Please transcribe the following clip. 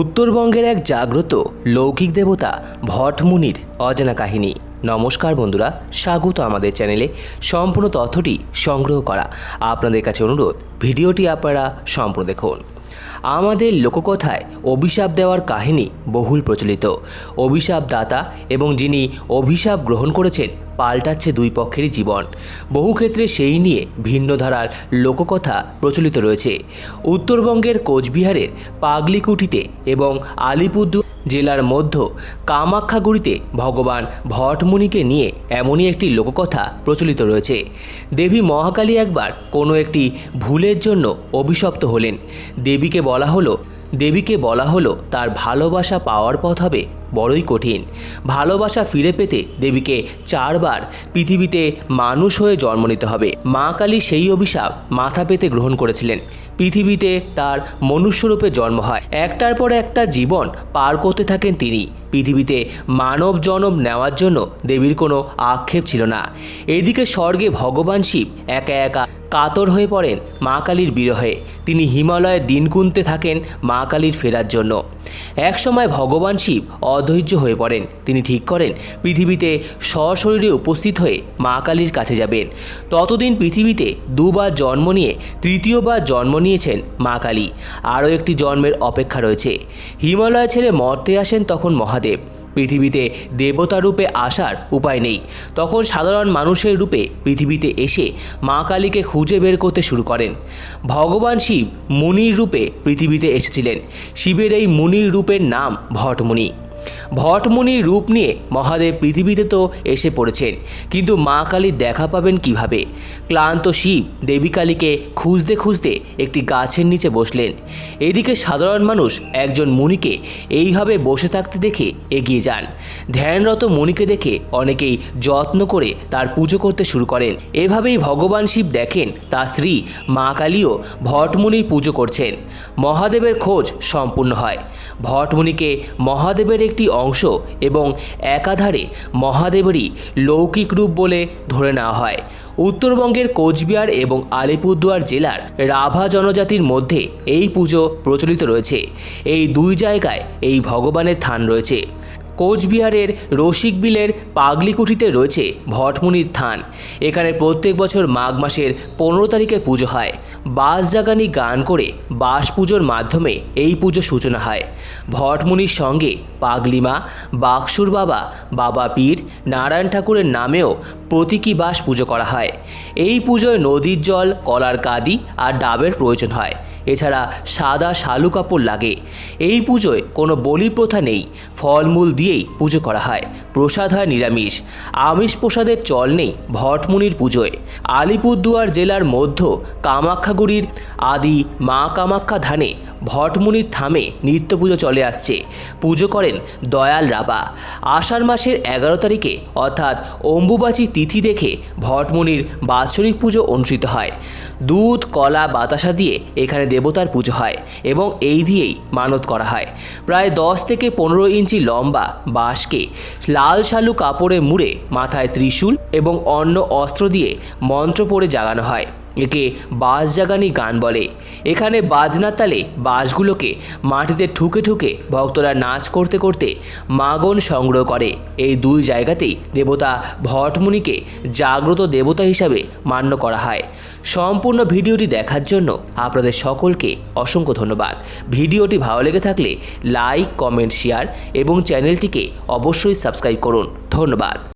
উত্তরবঙ্গের এক জাগ্রত লৌকিক দেবতা ভটমুনির অজানা কাহিনী। নমস্কার বন্ধুরা, স্বাগত আমাদের চ্যানেলে। সম্পূর্ণ তথ্যটি সংগ্রহ করা আপনাদের কাছে অনুরোধ, ভিডিওটি আপনারা সম্পূর্ণ দেখুন। আমাদের লোককথায় অভিশাপ দেওয়ার কাহিনী বহুল প্রচলিত। অভিশাপ দাতা এবং যিনি অভিশাপ গ্রহণ করেছেন পাল্টাচ্ছে দুই পক্ষেরই জীবন। বহু ক্ষেত্রে সেই নিয়ে ভিন্ন ধারার লোককথা প্রচলিত রয়েছে। উত্তরবঙ্গের কোচবিহারের পাগলিকুঠিতে এবং আলিপুরদুয়ার জেলার মধ্য কামাখ্যাগুড়িতে ভগবান ভটমুনিকে নিয়ে এমনই একটি লোককথা প্রচলিত রয়েছে। দেবী মহাকালী একবার কোনো একটি ভুলের জন্য অভিশপ্ত হলেন। দেবীকে বলা হলো দেবীকে বলা হলো, তার ভালোবাসা পাওয়ার পথ হবে বড়ই কঠিন। ভালোবাসা ফিরে পেতে দেবীকে চারবার পৃথিবীতে মানুষ হয়ে জন্ম নিতে হবে। মা কালী সেই অভিশাপ মাথা পেতে গ্রহণ করেছিলেন। পৃথিবীতে তার মনুষ্যরূপে জন্ম হয়। একটার পর একটা জীবন পার করতে থাকেন তিনি। পৃথিবীতে মানব জনম নেওয়ার জন্য দেবীর কোনো আক্ষেপ ছিল না। এদিকে স্বর্গে ভগবান শিব একা একা কাতর হয়ে পড়েন মা কালীর বিরহে। তিনি হিমালয়ে দিন গুনতে থাকেন মা কালীর ফেরার জন্য। একসময় ভগবান শিব অধৈর্য হয়ে পড়েন। তিনি ঠিক করেন, পৃথিবীতে সশরীরে উপস্থিত হয়ে মা কালীর কাছে যাবেন। ততদিন পৃথিবীতে দুবার জন্ম নিয়ে, তৃতীয়বার জন্ম নিয়েছেন মা কালী। আরও একটি জন্মের অপেক্ষা রয়েছে। হিমালয় ছেড়ে মর্তে আসেন তখন মহাদেব। পৃথিবীতে দেবতা রূপে আসার উপায় নেই। তখন সাধারণ মানুষের রূপে পৃথিবীতে এসে মা কালীকে খুঁজে বের করতে শুরু করেন। ভগবান শিব মুনির রূপে পৃথিবীতে এসেছিলেন। শিবের এই মুনির রূপের নাম ভটমুনি ভটমুনির রূপ নিয়ে মহাদেব পৃথিবীতে তো এসে পড়েছেন, কিন্তু মা কালীর দেখা পাবেন কীভাবে? ক্লান্ত শিব দেবী কালীকে খুঁজতে খুঁজতে একটি গাছের নিচে বসলেন। এদিকে সাধারণ মানুষ একজন মুনিকে এইভাবে বসে থাকতে দেখে এগিয়ে যান। ধ্যানরত মুনিকে দেখে অনেকেই যত্ন করে তার পুজো করতে শুরু করেন। এভাবেই ভগবান শিব দেখেন তার স্ত্রী, মা কালীও ভটমুনির পুজো করছেন। মহাদেবের খোঁজ সম্পূর্ণ হয়। ভটমুনিকে মহাদেবের একটি অংশ এবং একাধারে মহাদেবেরই লৌকিক রূপ বলে ধরে নেওয়া হয়। উত্তরবঙ্গের কোচবিহার এবং আলিপুরদুয়ার জেলার রাভা জনজাতির মধ্যে এই পুজো প্রচলিত রয়েছে। এই দুই জায়গায় এই ভগবানের থান রয়েছে। কোচবিহারের রসিকবিলের পাগলিকুঠিতে রয়েছে ভটমুনির থান। এখানে প্রত্যেক বছর মাঘ মাসের পনেরো তারিখে পুজো হয়। বাস জাগানি গান করে বাস পুজোর মাধ্যমে এই পুজো সূচনা হয়। ভটমুনির সঙ্গে পাগলিমা, বাক্সুর বাবা বাবা পীর, নারায়ণ ঠাকুরের নামেও প্রতীকী বাস পুজো করা হয়। এই পুজোয় নদীর জল, কলার কাদি আর ডাবের প্রয়োজন হয়। এছাড়া সাদা শালু কাপড় লাগে। এই পুজোয় কোনো বলি প্রথা নেই। ফলমূল দিয়েই পুজো করা হয়। প্রসাদ হয় নিরামিষ। আমিষ প্রসাদের চল নেই ভটমুনির পুজোয়। আলিপুরদুয়ার জেলার মধ্য কামাখ্যাগুড়ির আদি মা কামাখ্যা ধানে ভটমুনির থামে নিত্য পুজো চলে আসছে। পুজো করেন দয়াল রাবা আষাঢ় মাসের এগারো তারিখে অর্থাৎ অম্বুবাচী তিথি দেখে ভটমুনির বাৎসরিক পুজো অনুষ্ঠিত হয়। দুধ, কলা, বাতাসা দিয়ে এখানে দেবতার পুজো হয় এবং এই দিয়েই মানত করা হয়। প্রায় দশ থেকে পনেরো ইঞ্চি লম্বা বাঁশকে লাল শালু কাপড়ে মুড়ে মাথায় ত্রিশূল এবং অন্য অস্ত্র দিয়ে মন্ত্র পড়ে জাগানো হয়। একে বাঁশ জাগানি গান বলে। এখানে বাজনা তালে বাঁশগুলোকে মাটিতে ঠুকে ঠুকে ভক্তরা নাচ করতে করতে মাগন সংগ্রহ করে। এই দুই জায়গাতেই দেবতা ভটমুনিকে জাগ্রত দেবতা হিসাবে মান্য করা হয়। সম্পূর্ণ ভিডিওটি দেখার জন্য আপনাদের সকলকে অসংখ্য ধন্যবাদ। ভিডিওটি ভালো লেগে থাকলে লাইক, কমেন্ট, শেয়ার এবং চ্যানেলটিকে অবশ্যই সাবস্ক্রাইব করুন। ধন্যবাদ।